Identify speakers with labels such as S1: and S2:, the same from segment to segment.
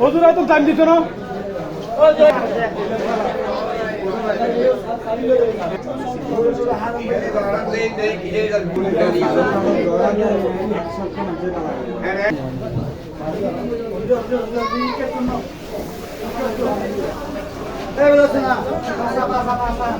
S1: হুজুরা তো দাম দিত না Pasa, pasa, pasa.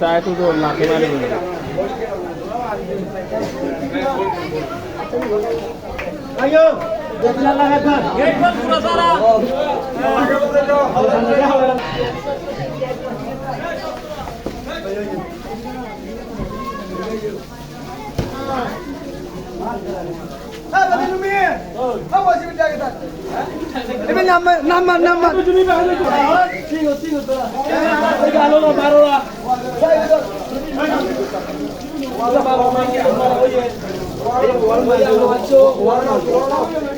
S2: चाहे तो जो लाखे मारे आइयो
S1: নাম্বার নাম্বার ঠিক আছে ঠিক আছে আলো না বারো না বাবা মাইকে আমার ওই ওয়ার্ড ওয়ার্ড ওয়ার্ড